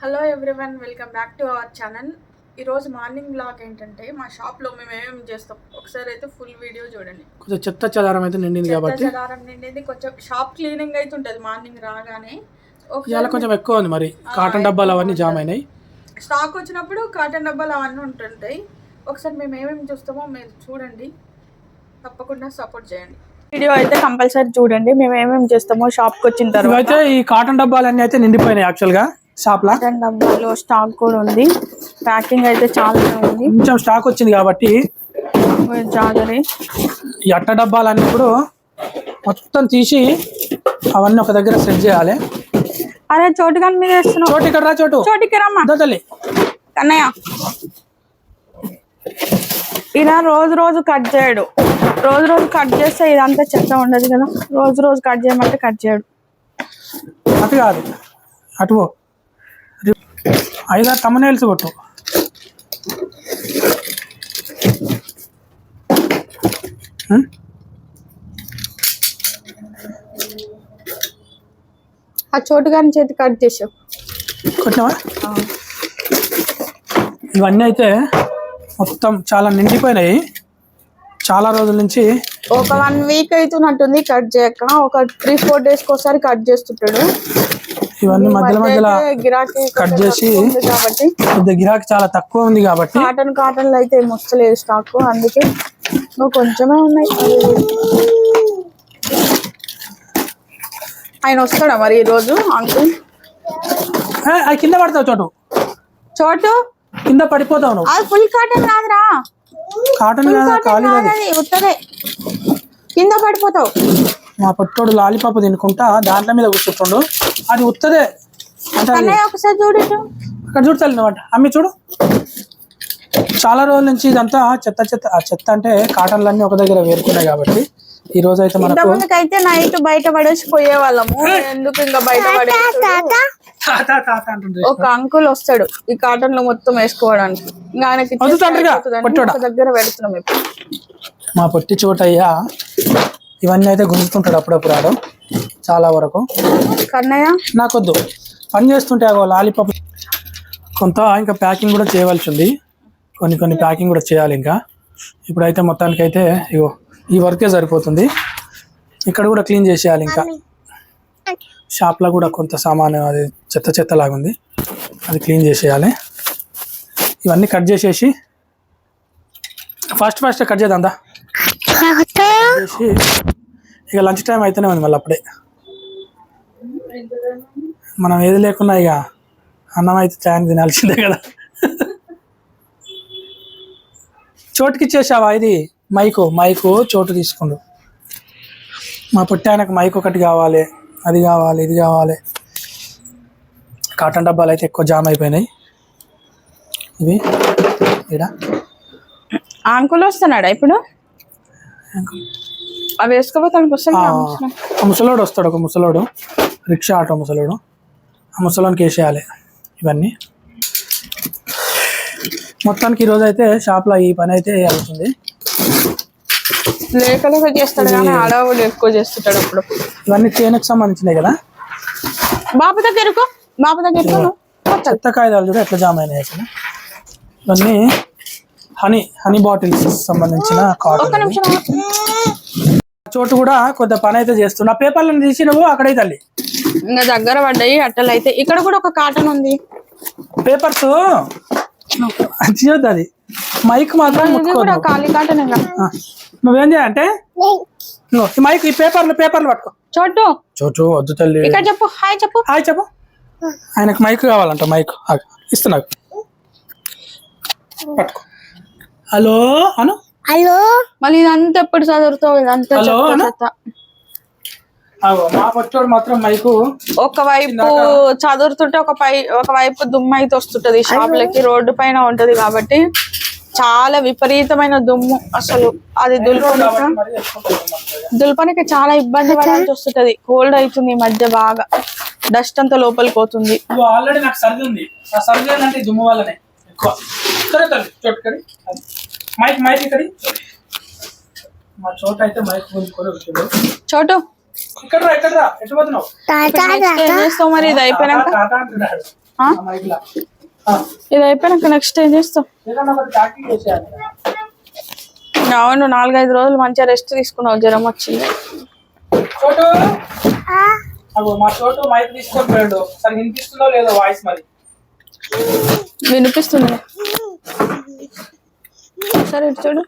Hello everyone welcome back to our channel ఈరోజు morning blog ఏంటంటే మా షాప్లో మేము ఏమేమి చేస్తాం? ఒకసారి అయితే ఫుల్ వీడియో చూడండి. కొంచెం చెత్త చెదారం అయితే నిండింది కాబట్టి. చెదారం నిండింది. కొంచెం షాప్ క్లీనింగ్ అయితే ఉంటుంది మార్నింగ్ రాగానే. ఇవాళ కొంచెం ఎక్కువ ఉంది మరి. కాటన్ డబ్బాలు అవన్నీ జామ్ అయినాయి. స్టాక్ వచ్చినప్పుడు కాటన్ డబ్బాలు అవన్నీ ఉంటుంటాయి. ఒకసారి మేము ఏమేమి చూస్తామో మీరు చూడండి. తప్పకుండా సపోర్ట్ చేయండి. వీడియో అయితే కంపల్సరీ చూడండి. మేము ఏమేమి చేస్తామో షాప్కి వచ్చిన తర్వాత. ఈ కాటన్ డబ్బాలన్నీ అయితే నిండిపోయినాయి యాక్చువల్గా షాప్ లా. కాటన్ డబ్బాలో స్టాక్ కూడా ఉంది. ప్యాకింగ్ అయితే చాలా ఉంది. కొంచెం స్టాక్ వచ్చింది కాబట్టి జాగ్రత్త. ఈ అట్ట డబ్బాలన్నీ ఇప్పుడు మొత్తం తీసి అవన్నీ ఒక దగ్గర సెట్ చేయాలి. అరే చోటు కానీ మీద వేస్తున్నావు. చోటు ఇక్కడ రా చోటు. చోటికి రమ్మా. దా తల్లి. కన్నయ్య. ఇలా రోజు రోజు కట్ చేయడు. రోజు రోజు కట్ చేస్తే ఇదంతా చెత్త ఉండదు కదా. రోజు రోజు కట్ చేయమంటే కట్ చేయడు. అటు కాదు. అటు. ఐదారు తమ్మనేల్స్ కొట్టు? ఆ చోటు కానీ చేతి కట్ చేసావు. కొట్టినావా? ఇవన్నీ అయితే మొత్తం చాలా నిండిపోయినాయి. చాలా రోజుల నుంచి ఒక వన్ వీక్ అవుతున్నట్టుంది కట్ చేయక. ఒక త్రీ ఫోర్ డేస్ ఒకసారి కట్ చేస్తుంటాడు. ఇవన్నీ మధ్యలో మధ్యలో గిరాకీ కట్ చేసి కాబట్టి. గిరాకీ చాలా తక్కువ ఉంది కాబట్టి కాటన్ కాటన్ అయితే మొస్తలేదు స్టాక్ అందుకే నువ్వు కొంచెమే ఉన్నాయి. ఆయన వస్తాడా మరి ఈ రోజు అంకుల్ కింద పడతావు చోటు. చోటు? కింద పడిపోతావు అది ఫుల్ కాటన్ కాదురా. కాటన్ కాదు? ఖాళీ కాదు కాదది ఉత్తదే. కింద పడిపోతావు. మా పొట్టోడు లాలిపాపు తినుకుంటా దాంట్లో మీద కూర్చుంటుండు. అది ఉత్తదే. ఒకసారి చూడు. అక్కడ చూడు తల్లి నువ్వు అమ్మి చూడు. చాలా రోజుల నుంచి ఇదంతా చెత్త చెత్త ఆ చెత్త అంటే కాటన్లన్నీ ఒక దగ్గర వేరుకున్నాయి కాబట్టి ఈ రోజు అయితే మనకు అయితే నైట్ బయట పడేసి పోయే వాళ్ళము ఎందుకు ఇంకా బయట అంటుండ్రు. ఒక అంకుల్ వస్తాడు ఈ కాటన్లో మొత్తం వేసుకోవడానికి. ఇంకా ఆయనకి దగ్గర పెడుతున్నాం ఇప్పుడు. మా పొట్టి చోటయ్యా ఇవన్నీ అయితే గుంజుతుంటాడు అప్పుడప్పుడు ఆడు చాలా వరకు. కన్నయ్య? నాకొద్దు. పని చేస్తుంటే అగో లాలీపాప్. కొంత ఇంకా ప్యాకింగ్ కూడా చేయవలసి ఉంది. కొన్ని కొన్ని ప్యాకింగ్ కూడా చేయాలి ఇంకా. ఇప్పుడైతే మొత్తానికి అయితే ఇగో ఈ వర్కే సరిపోతుంది. ఇక్కడ కూడా క్లీన్ చేసేయాలి ఇంకా. షాప్లో కూడా కొంత సామాను అది చెత్త చెత్త లాగా ఉంది. అది క్లీన్ చేసేయాలి. ఇవన్నీ కట్ చేసేసి ఫాస్ట్ ఫాస్ట్ కట్ చేద్దాం ఇక లంచ్ టైం అయితేనే ఉంది మళ్ళీ అప్పుడే. మనం ఏది లేకున్నా ఇక అన్నం అయితే చాయ్ తినాల్సిందే కదా. చోటుకి ఇచ్చేసావా ఇది? మైకు మైకు చోటు తీసుకుండు. మా పుట్టి ఆయనకు మైక్ ఒకటి కావాలి. అది కావాలి ఇది కావాలి. కాటన్ డబ్బాలు అయితే ఎక్కువ జామ్ అయిపోయినాయి. ఇవి. ఆ అంకుల్ వస్తున్నాడా ఇప్పుడు? అవి వేసుకోపోతానికి వస్తాడు ఆ, ఆ ముసలోడు వస్తాడు ఒక ముసలోడు. రిక్షా ఆటో ముసలోడు. ఆ ముసలోనికి వేసేయాలి ఇవన్నీ. మొత్తానికి ఈరోజు అయితే షాప్లో ఈ పని అయితే అవుతుంది చేస్తాడు కానీ ఎక్కువ చేస్తుంటాడు అప్పుడు. ఇవన్నీ తేనెకు సంబంధించినవి కదా? బాబు దగ్గర బాబు దగ్గర. చెత్త కాగితాలు చూడ ఎట్లా జామ్ అయినాయి అసలు. ఇవన్నీ హనీ హనీ బాటిల్స్ సంబంధించిన కాటన్. చోటు కూడా కొంత పని అయితే చేస్తున్నా. పేపర్లను తీసి నువ్వు అక్కడే తల్లి. ఇంకా దగ్గర పడ్డాయి అట్టలు అయితే. ఇక్కడ కూడా ఒక కాటన్ ఉంది. పేపర్స్? తీయొద్దు అది మైక్ మాత్రం ముట్టుకోదు. నువ్వేం చేయాలంటే ఈ మైక్ ఈ పేపర్లు పేపర్లు పట్టుకో. చోటు. చోటు వద్దు తల్లి. ఇక్కడ చెప్పు. హాయ్ చెప్పు. హాయ్ చెప్పు. ఆయనకు మైక్ కావాలంట మైక్ ఇస్తున్నా. పట్టుకో. హలో అను? మళ్ళీ ఇదంతా ఎప్పుడు చదువుతావు? ఇదంతా హలో, చెత్త అన్న? చెత్త. ఆగో, మా పచ్చోడు మాత్రం మైకు ఒక వైపు చదువుతుంటే ఒక పై ఒక వైపు దుమ్ము అయితే వస్తుంటది. షాపులకి రోడ్డు పైన ఉంటది కాబట్టి చాలా విపరీతమైన దుమ్ము అసలు. అది దులుపనిక. దులపనికి చాలా ఇబ్బంది పడాల్సి వస్తుంటది కోల్డ్ అవుతుంది ఈ మధ్య బాగా. డస్ట్ అంతా లోపలికి పోతుంది. ఇదిగో ఆల్రెడీ నాకు సర్ది ఉంది. ఆ సర్ది ఏంటంటే ఈ దుమ్ము వల్లనే ఎక్కువ. సరే తల్లి చోటు కడి. మైక్ మైక్ ఇక్కడి. మా చోట అయితే మైక్ గుంజుకొని వచ్చిండు చోటు. ఇక్కడ రా ఇక్కడ రా ఎటు పోతున్నావు నెక్స్ట్ ఏం చేస్తావు మరి? ఇది అయిపోయినాక? టాటా అంటున్నాడు. ఆ? ఆ మైక్లా. ఆ, ఇది అయిపోయినాక నెక్స్ట్ ఏం చేస్తావు? ఏదన్నా ఒకటి ప్యాకింగ్ చేసేయాలి. అవును నాలుగైదు రోజులు మంచిగా రెస్ట్ తీసుకున్నావు జ్వరం వచ్చింది. చోటు? అగో మా చోటు మైక్ తీసుకొని పోయాడు. సరే వినిపిస్తుందో లేదో వాయిస్ మరి. వినిపిస్తుంది. సరే ఇటు చూడు.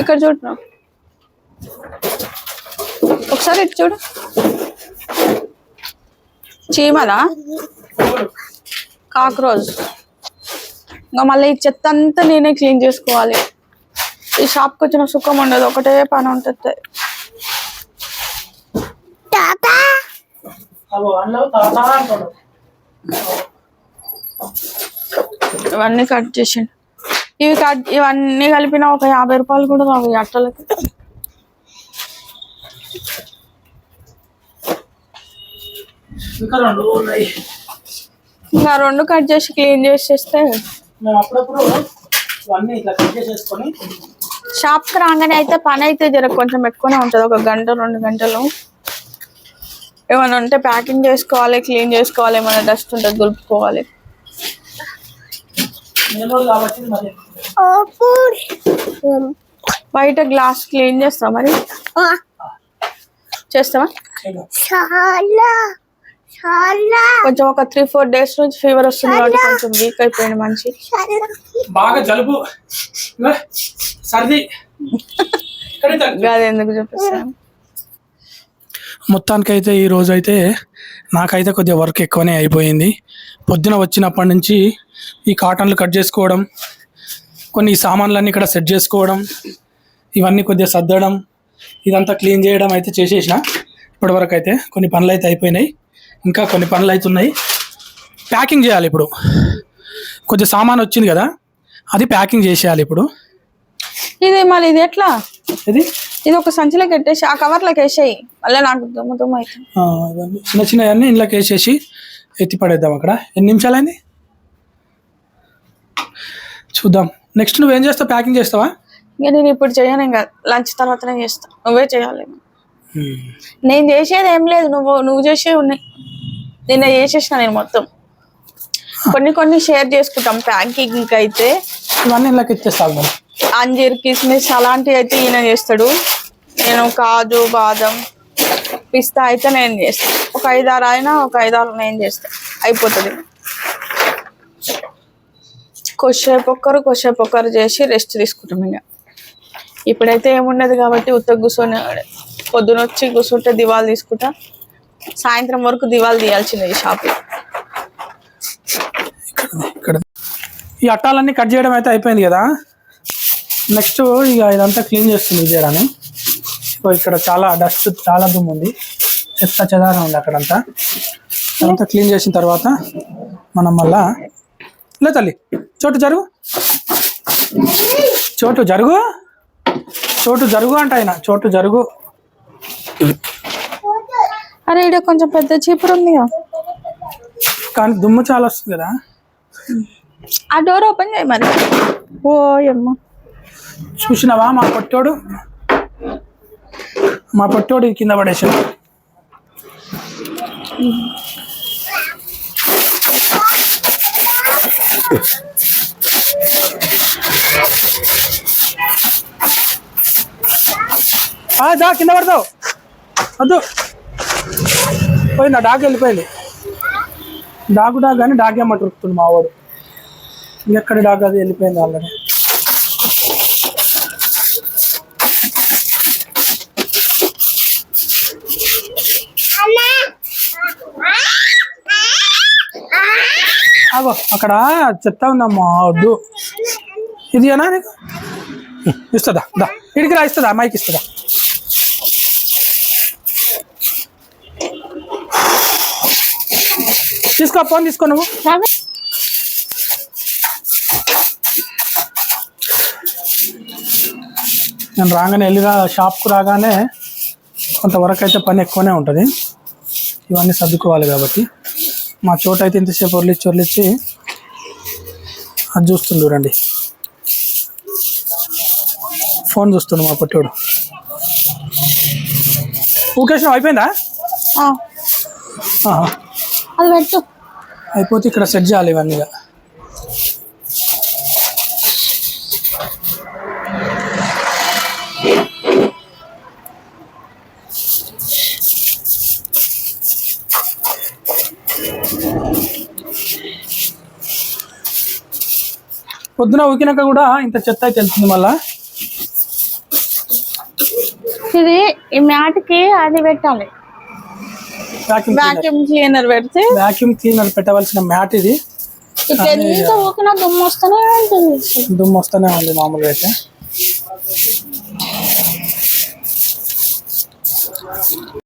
ఇక్కడ చూడు. ఒకసారి ఇటు చూడు. చీమలా? కాక్రోజ్ ఇంకా మళ్ళీ ఈ చెత్త అంతా నేనే క్లీన్ చేసుకోవాలి. ఈ షాప్కి వచ్చిన సుఖం ఉండదు ఒకటే పని ఉంటుంది. ఇవన్నీ కట్ చేసిండు. ఇవి కట్ ఇవన్నీ కలిపిన ఒక యాభై రూపాయలు కూడా రావు ఈ అట్టలకి. ఇంకా రెండు ఉన్నాయి. ఇంకా రెండు కట్ చేసి క్లీన్ చేసేస్తే. మేము అప్పుడప్పుడు ఇవన్నీ ఇట్లా కట్ చేసేసుకొని షాప్కి రాగానే అయితే పని అయితే జర కొంచెం ఎక్కువనే ఉంటుంది. ఒక గంట రెండు గంటలు. ఏమైనా ఉంటే ప్యాకింగ్ చేసుకోవాలి క్లీన్ చేసుకోవాలి ఏమైనా డస్ట్ ఉంటే దులుపుకోవాలి. మరి బయట గ్లాస్ క్లీన్ చేస్తావా మరి? చేస్తావా? చాలా. కొంచెం ఒక త్రీ ఫోర్ డేస్ నుంచి ఫీవర్ వస్తుంది కాబట్టి కొంచెం వీక్ అయిపోయింది మంచి చాలా. బాగా జలుబు. సర్ది. ఎందుకు చూపిస్తాను మొత్తానికైతే ఈ రోజు అయితే నాకైతే కొద్దిగా వర్క్ ఎక్కువనే అయిపోయింది. పొద్దున వచ్చినప్పటి నుంచి ఈ కాటన్లు కట్ చేసుకోవడం కొన్ని సామాన్లన్నీ ఇక్కడ సెట్ చేసుకోవడం ఇవన్నీ కొద్దిగా సర్దడం ఇదంతా క్లీన్ చేయడం అయితే చేసేసిన. ఇప్పటివరకు అయితే కొన్ని పనులు అయితే అయిపోయినాయి. ఇంకా కొన్ని పనులు అవుతున్నాయి. ప్యాకింగ్ చేయాలి ఇప్పుడు. కొద్దిగా సామాన్ వచ్చింది కదా అది ప్యాకింగ్ చేసేయాలి ఇప్పుడు. ఇది మళ్ళీ ఇది ఎట్లా? ఇది? ఇది ఒక సంచిలోకి పెట్టేసి ఆ కవర్లోకి వేసేయి మళ్ళీ నాకు దుమ్ము దుమ్ము అవుతుంది. చిన్న చిన్నవన్నీ ఇంట్లోకి వేసేసి ఎత్తి పడేద్దాం అక్కడ. ఎన్ని నిమిషాలైంది చూద్దాం. నెక్స్ట్ నువ్వేం చేస్తావు? ప్యాకింగ్ చేస్తావా? ఇంకా నేను ఇప్పుడు చేయను ఇంకా. లంచ్ తర్వాతనే చేస్తా. నువ్వే చేయాలి. నేను చేసేది ఏం లేదు. నువ్వు నువ్వు చేసేవి ఉన్నాయి. నిన్న చేసేసిన నేను మొత్తం. కొన్ని కొన్ని షేర్ చేసుకుంటాం ప్యాకింగ్ అయితే ఇవన్నీ మరి అంజీర్ కిస్మిస్ అలాంటివి అయితే ఈయన చేస్తాడు. నేను కాజు బాదం పిస్తా అయితే నేను చేస్తాను ఒక ఐదారు అయినా ఒక ఐదారు నేను చేస్తాను అయిపోతుంది. కొద్దిసేపు ఒక్కరు కొద్దిసేపు ఒక్కరు చేసి రెస్ట్ తీసుకుంటాం ఇంకా. ఇప్పుడైతే ఏముండదు కాబట్టి ఉత్తగ కూర్చొని పొద్దున వచ్చి కూర్చుంటే దివాలు తీసుకుంటా. సాయంత్రం వరకు దివాలు తీయాల్సిందే ఈ షాప్. ఇక్కడ. ఇక్కడ ఈ అట్టాలన్నీ కట్ చేయడం అయితే అయిపోయింది కదా. నెక్స్ట్ ఇక ఇదంతా క్లీన్ చేస్తుంది విజయరాని సో ఇక్కడ చాలా డస్ట్ చాలా దుమ్ము ఉంది. చెత్త చెదారం ఉంది అక్కడంతా. అదంతా క్లీన్ చేసిన తర్వాత మనం మళ్ళా లే తల్లి చోటు జరుగు. చోటు జరుగు. చోటు జరుగు అంట ఆయన. చోటు జరుగు. అరే ఇక్కడ కొంచెం పెద్ద చీపురు ఉంది. కానీ దుమ్ము చాలా వస్తుంది కదా. ఆ డోర్ ఓపెన్ చేయి మరి. ఓ అమ్మ. చూసినావా మా పొట్టోడు? మా పొట్టోడు కింద పడేసాడు. ఆ, దా కింద పడతావు. వద్దు. పోయిందా డాగ్ వెళ్ళిపోయింది. డాగు డాగ్ అని డాగ్ ఏమంటుంది మా వాడు. ఎక్కడ డాగ్ అది వెళ్ళిపోయింది ఆల్రెడీ. అగో అక్కడ చెత్త ఉందమ్మా వద్దు ఇది అనా నీకు? ఇస్తుందా? దా ఇడికి రా ఇస్తుందా? మైక్ ఇస్తుందా? తీసుకో ఫోన్ తీసుకో నువ్వు. నేను రాగానే వెళ్ళిగా షాప్కు రాగానే కొంతవరకు అయితే పని ఎక్కువనే ఉంటుంది. ఇవన్నీ సర్దుకోవాలి కాబట్టి. మా చోట అయితే ఇంతసేపు ఒర్లిచ్చి ఒర్లిచ్చి అది చూస్తుంది చూడండి. ఫోన్ చూస్తుండు మా పొట్టోడు. ఊకేసిన అయిపోయిందా. అది పెట్టు. అయిపోతే ఇక్కడ సెట్ చేయాలి ఇవన్నీ. పొద్దున ఊకినాక కూడా ఇంత చెత్త అయితే వెళ్తుంది మళ్ళా? ఇది ఈ మ్యాట్కి అది పెట్టాలి. వాక్యూమ్ క్లీనర్ పెడితే వ్యాక్యూమ్ క్లీనర్ పెట్టవలసిన మ్యాట్ ఇది. ఎంత ఊకినా దుమ్ము వస్తూనే ఉంటుంది. దుమ్ము వస్తూనే ఉంది మామూలుగా అయితే.